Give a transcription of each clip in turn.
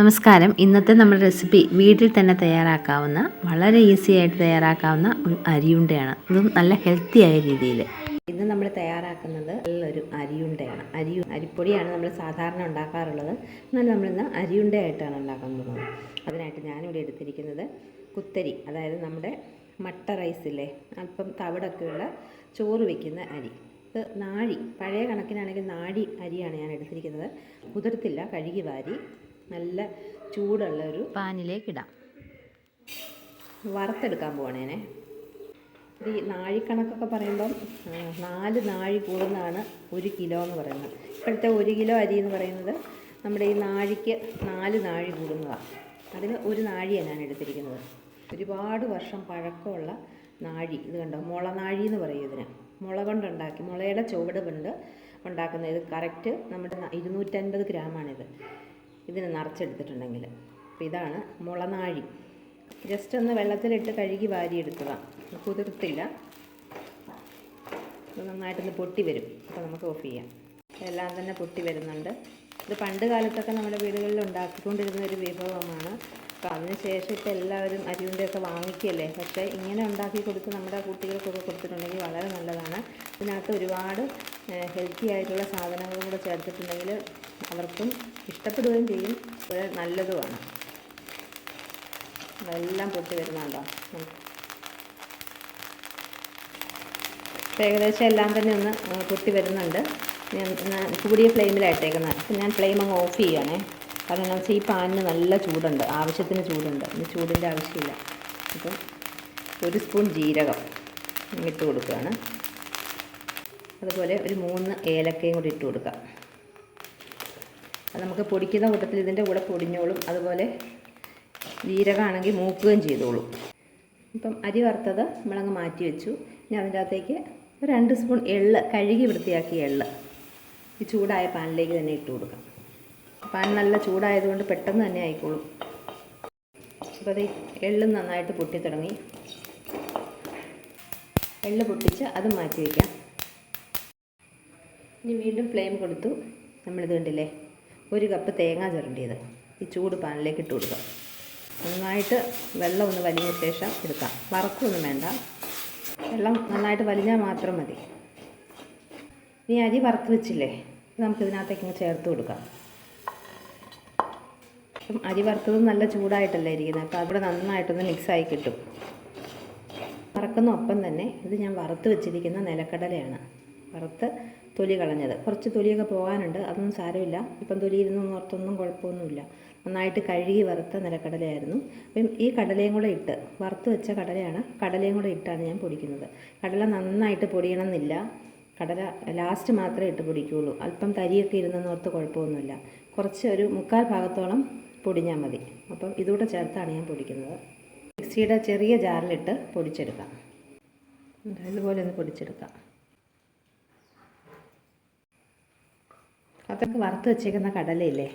നമസ്കാരം. ഇന്നത്തെ നമ്മുടെ റെസിപ്പി വീട്ടിൽ തന്നെ തയ്യാറാക്കാവുന്ന വളരെ ഈസി ആയിട്ട് തയ്യാറാക്കാവുന്ന ഒരു അരിയുണ്ടയാണ്. അതും നല്ല ഹെൽത്തി ആയ രീതിയിൽ ഇന്ന് നമ്മൾ തയ്യാറാക്കുന്നത് നല്ലൊരു അരിയുണ്ടയാണ്. അരി അരിപ്പൊടിയാണ് നമ്മൾ സാധാരണ ഉണ്ടാക്കാറുള്ളത്. എന്നാൽ നമ്മളിന്ന് അരിയുണ്ടയായിട്ടാണ് ഉണ്ടാക്കാൻ പോകുന്നത് അതിനായിട്ട് ഞാനിവിടെ എടുത്തിരിക്കുന്നത് കുത്തരി അതായത് നമ്മുടെ മട്ട റൈസില്ലേ അല്പം തവിടൊക്കെയുള്ള ചോറ് വയ്ക്കുന്ന അരി. ഇത് നാഴി പഴയ കണക്കിനാണെങ്കിൽ നാഴി അരിയാണ് ഞാൻ എടുത്തിരിക്കുന്നത്. കുതിർത്തില്ല കഴുകി വാരി. നല്ല ചൂടുള്ള ഒരു പാനിലേക്ക് ഇടാം വറുത്തെടുക്കാൻ പോകണേനെ ഈ നാഴിക്കണക്കൊക്കെ പറയുമ്പം നാല് നാഴി കൂടുന്നതാണ് ഒരു കിലോ എന്ന് പറയുന്നത്. ഇപ്പോഴത്തെ ഒരു കിലോ അരി എന്ന് പറയുന്നത് നമ്മുടെ ഈ നാഴിക്ക് നാല് നാഴി കൂടുന്നതാണ് അതിന് ഒരു നാഴിയാണ് ഞാൻ എടുത്തിരിക്കുന്നത്. ഒരുപാട് വർഷം പഴക്കമുള്ള നാഴി. ഇത് കണ്ടോ? മുളനാഴി എന്ന് പറയും ഇതിന്. മുള കൊണ്ടുണ്ടാക്കി മുളയുടെ ചുവട് കൊണ്ട് ഉണ്ടാക്കുന്നത്. ഇത് കറക്റ്റ് നമ്മുടെ ഇരുന്നൂറ്റൻപത് ഗ്രാമാണിത്. ഇതിന് നിറച്ചെടുത്തിട്ടുണ്ടെങ്കിൽ. അപ്പോൾ ഇതാണ് മുളനാഴി. ജസ്റ്റ് ഒന്ന് വെള്ളത്തിലിട്ട് കഴുകി വാരിയെടുത്തതാണ് കുതിർത്തില്ല. നന്നായിട്ടൊന്ന് പൊട്ടി വരും. അപ്പോൾ നമുക്ക് ഓഫ് ചെയ്യാം. എല്ലാം തന്നെ പൊട്ടി വരുന്നുണ്ട്. ഇത് പണ്ട് കാലത്തൊക്കെ നമ്മുടെ വീടുകളിൽ ഉണ്ടാക്കിക്കൊണ്ടിരുന്ന ഒരു വിഭവമാണ്. അപ്പോൾ അതിന് ശേഷം ഇപ്പോൾ എല്ലാവരും അരിവിന്റെയൊക്കെ വാങ്ങിക്കല്ലേ പക്ഷേ ഇങ്ങനെ ഉണ്ടാക്കി കൊടുത്ത് നമ്മുടെ കുട്ടികൾക്കൊക്കെ കൊടുത്തിട്ടുണ്ടെങ്കിൽ വളരെ നല്ലതാണ്. ഇതിനകത്ത് ഒരുപാട് ഹെൽത്തി ആയിട്ടുള്ള സാധനങ്ങളും കൂടെ ചേർത്തിട്ടുണ്ടെങ്കിൽ അവർക്കും ഇഷ്ടപ്പെടുകയും ചെയ്യും. ഒരു നല്ലതുമാണ്. അതെല്ലാം പൊട്ടി വരുന്നുണ്ടോ ഏകദേശം എല്ലാം തന്നെ ഒന്ന് പൊട്ടി വരുന്നുണ്ട്. കൂടിയ ഫ്ലെയിമിലായിട്ടേക്കുന്നത് ഞാൻ ഫ്ലെയിം അങ്ങ് ഓഫ് ചെയ്യുകയാണേ കാരണം വെച്ചാൽ ഈ പാനിന് നല്ല ചൂടുണ്ട്. ആവശ്യത്തിന് ചൂടുണ്ട്. ഇനി ചൂടിന്റെ ആവശ്യമില്ല. അപ്പം ഒരു സ്പൂൺ ജീരകം ഇട്ട് കൊടുക്കുകയാണ് അതുപോലെ ഒരു മൂന്ന് ഏലക്കയും കൂടി ഇട്ട് കൊടുക്കാം. അത് നമുക്ക് പൊടിക്കുന്ന കൂട്ടത്തിൽ ഇതിന്റെ കൂടെ പൊടിഞ്ഞോളും. അതുപോലെ ജീരകമാണെങ്കിൽ മൂക്കുകയും ചെയ്തോളും. ഇപ്പം അരി വറുത്തത് നമ്മളങ്ങ് മാറ്റി വെച്ചു. ഇനി അതിന്റെ അകത്തേക്ക് രണ്ട് സ്പൂൺ എള്ള് കഴുകി വൃത്തിയാക്കിയ എള്ള് ഈ ചൂടായ പാനിലേക്ക് തന്നെ ഇട്ട് കൊടുക്കാം. പാൻ നല്ല ചൂടായതുകൊണ്ട് പെട്ടെന്ന് തന്നെ ആയിക്കോളും. അപ്പോൾ അത് എള്ള് നന്നായിട്ട് പൊട്ടി തുടങ്ങി. എള്ള് പൊട്ടിച്ച് അത് മാറ്റി വയ്ക്കാം ഇനി വീണ്ടും ഫ്ലെയിം കൊടുത്തു. നമ്മളിത് കണ്ടില്ലേ? ഒരു കപ്പ് തേങ്ങ ചുരണ്ടിയത്. ഈ ചൂട് പാനിലേക്ക് ഇട്ട് കൊടുക്കുക. നന്നായിട്ട് വെള്ളം ഒന്ന് വലിഞ്ഞ ശേഷം എടുക്കാം. വറക്കൊന്നും വേണ്ട. വെള്ളം നന്നായിട്ട് വലിഞ്ഞാൽ മാത്രം മതി. ഇനി അരി വറുത്ത് വെച്ചില്ലേ? ഇത് നമുക്ക് ഇതിനകത്തേക്ക് ഇങ്ങ് ചേർത്ത് കൊടുക്കാം. അപ്പം അരി വറുത്തത് നല്ല ചൂടായിട്ടല്ലേ ഇരിക്കുന്നത്. അപ്പോൾ അവിടെ നന്നായിട്ടൊന്ന് മിക്സായി കിട്ടും. വറക്കുന്ന ഒപ്പം തന്നെ ഇത് ഞാൻ വറുത്ത് വെച്ചിരിക്കുന്ന നിലക്കടലയാണ്. വറുത്ത് തൊലി കളഞ്ഞത്. കുറച്ച് തൊലിയൊക്കെ പോകാനുണ്ട്. അതൊന്നും സാരമില്ല. ഇപ്പം തൊലി ഇരുന്നു ഓർത്തൊന്നും കുഴപ്പമൊന്നുമില്ല. നന്നായിട്ട് കഴുകി വറുത്ത നിലക്കടലയായിരുന്നു. അപ്പം ഈ കടലയും കൂടെ ഇട്ട് വറുത്ത് വെച്ച കടലയാണ് കടലയും കൂടെ ഇട്ടാണ് ഞാൻ പൊടിക്കുന്നത്. കടല നന്നായിട്ട് പൊടിയണമെന്നില്ല. കടല ലാസ്റ്റ് മാത്രമേ ഇട്ട് പൊടിക്കുകയുള്ളൂ അല്പം തരിയൊക്കെ ഇരുന്നെന്ന് ഓർത്ത് കുഴപ്പമൊന്നുമില്ല. കുറച്ച് ഒരു മുക്കാൽ ഭാഗത്തോളം പൊടിഞ്ഞാൽ മതി. അപ്പം ഇതുകൂടെ ചേർത്താണ് ഞാൻ പൊടിക്കുന്നത്. മിക്സിയുടെ ചെറിയ ജാറിലിട്ട് പൊടിച്ചെടുക്കാം. ഇതുപോലെ ഒന്ന് പൊടിച്ചെടുക്കാം. അതൊക്കെ വറുത്ത് വെച്ചേക്കുന്ന കടലയില്ലേ?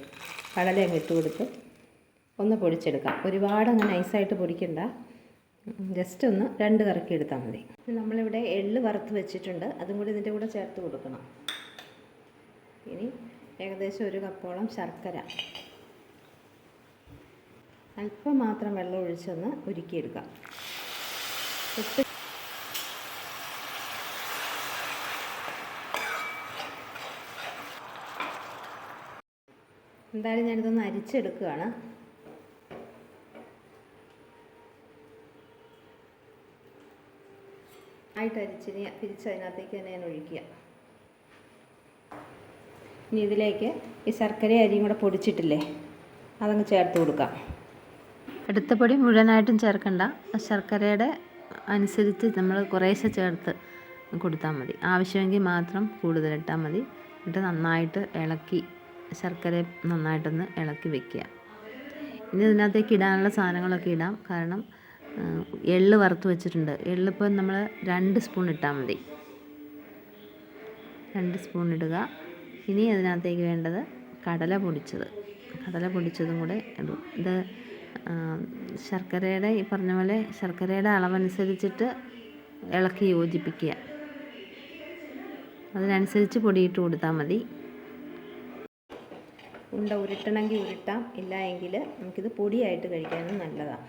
കടല അങ്ങ് ഇട്ട് കൊടുത്ത് ഒന്ന് പൊടിച്ചെടുക്കാം. ഒരുപാട് അങ്ങ് നൈസായിട്ട് പൊടിക്കണ്ട. ജസ്റ്റ് ഒന്ന് രണ്ട് കറക്കി എടുത്താൽ മതി. നമ്മളിവിടെ എള്ള് വറുത്ത് വെച്ചിട്ടുണ്ട്. അതും കൂടി ഇതിന്റെ കൂടെ ചേർത്ത് കൊടുക്കണം. ഇനി ഏകദേശം ഒരു കപ്പോളം ശർക്കര. അല്പം മാത്രം വെള്ളം ഒഴിച്ചൊന്ന് ഉരുക്കിയെടുക്കാം. ഒട്ടും എന്തായാലും ഞാനിതൊന്ന് അരിച്ചെടുക്കുകയാണ്. ആയിട്ട് അരിച്ചിനി തിരിച്ച് അതിനകത്തേക്ക് തന്നെ ഞാൻ ഒഴിക്കുക. ഇനി ഇതിലേക്ക് ഈ ശർക്കര അരിയും കൂടെ പൊടിച്ചിട്ടില്ലേ അതങ്ങ് ചേർത്ത് കൊടുക്കാം. അടുത്ത പൊടി മുഴുവനായിട്ടും ചേർക്കണ്ട. ശർക്കരയുടെ അനുസരിച്ച് നമ്മൾ കുറേശ്ശെ ചേർത്ത് കൊടുത്താൽ മതി. ആവശ്യമെങ്കിൽ മാത്രം കൂടുതലിട്ടാൽ മതി. എന്നിട്ട് നന്നായിട്ട് ഇളക്കി ശർക്കര നന്നായിട്ടൊന്ന് ഇളക്കി വെക്കുക. ഇനി ഇതിനകത്തേക്ക് ഇടാനുള്ള സാധനങ്ങളൊക്കെ ഇടാം. കാരണം എള്ള് വറുത്ത് വെച്ചിട്ടുണ്ട്. എള്ളിപ്പോൾ നമ്മൾ രണ്ട് സ്പൂൺ ഇട്ടാൽ മതി. രണ്ട് സ്പൂൺ ഇടുക. ഇനി അതിനകത്തേക്ക് വേണ്ടത് കടല പൊടിച്ചത്. കടല പൊടിച്ചതും കൂടെ ഇടും. ഇത് ശർക്കരയുടെ ഈ പറഞ്ഞ പോലെ ശർക്കരയുടെ അളവനുസരിച്ചിട്ട് ഇളക്കി യോജിപ്പിക്കുക. അതിനനുസരിച്ച് പൊടിയിട്ട് കൊടുത്താൽ മതി. ഉണ്ട ഉരുട്ടണമെങ്കിൽ ഉരുട്ടാം. ഇല്ല എങ്കിൽ നമുക്കിത് പൊടിയായിട്ട് കഴിക്കാനും നല്ലതാണ്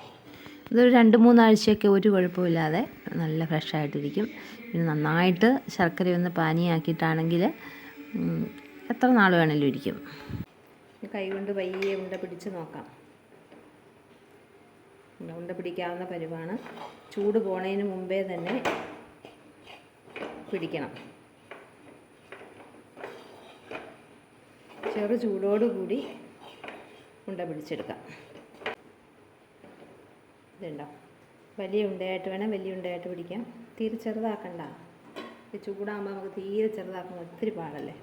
ഇതൊരു രണ്ട് മൂന്നാഴ്ചയൊക്കെ ഒരു കുഴപ്പമില്ലാതെ നല്ല ഫ്രഷായിട്ടിരിക്കും പിന്നെ നന്നായിട്ട് ശർക്കരയൊന്ന് പാനിയാക്കിയിട്ടാണെങ്കിൽ ഉം, എത്ര നാൾ വേണമെങ്കിലും ഇരിക്കും. കൈ കൊണ്ട് പയ്യെ ഉണ്ട പിടിച്ച് നോക്കാം. ഉണ്ട പിടിക്കാവുന്ന പരുവാണ്. ചൂട് പോണതിന് മുമ്പേ തന്നെ പിടിക്കണം. ചെറു ചൂടോടുകൂടി ഉണ്ട പിടിച്ചെടുക്കാം. ഇതുണ്ടോ? വലിയ ഉണ്ടയായിട്ട് വേണം വലിയ ഉണ്ടയായിട്ട് പിടിക്കാം. തീരെ ചെറുതാക്കണ്ട. ഈ ചൂടാകുമ്പോൾ നമുക്ക് തീരെ ചെറുതാക്കുമ്പോൾ ഒത്തിരി പാടല്ലേ.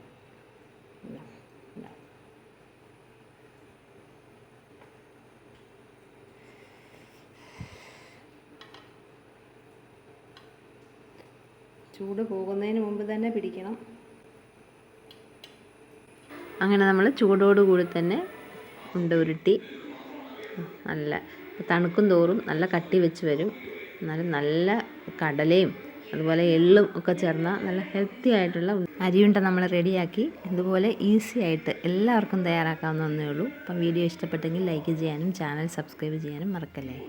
ചൂട് പോകുന്നതിന് മുമ്പ് തന്നെ പിടിക്കണം. അങ്ങനെ നമ്മൾ ചൂടോടുകൂടി തന്നെ ഉണ്ട ഉരുട്ടി. നല്ല തണുക്കും തോറും നല്ല കട്ടി വെച്ച് വരും. എന്നാലും നല്ല കടലയും അതുപോലെ എള്ളും ഒക്കെ ചേർന്ന നല്ല ഹെൽത്തി ആയിട്ടുള്ള അരിയുണ്ട നമ്മൾ റെഡിയാക്കി. ഇതുപോലെ ഈസി ആയിട്ട് എല്ലാവർക്കും തയ്യാറാക്കാവുന്ന ഒന്നേ ഉള്ളൂ. അപ്പം വീഡിയോ ഇഷ്ടപ്പെട്ടെങ്കിൽ ലൈക്ക് ചെയ്യാനും ചാനൽ സബ്സ്ക്രൈബ് ചെയ്യാനും മറക്കല്ലേ?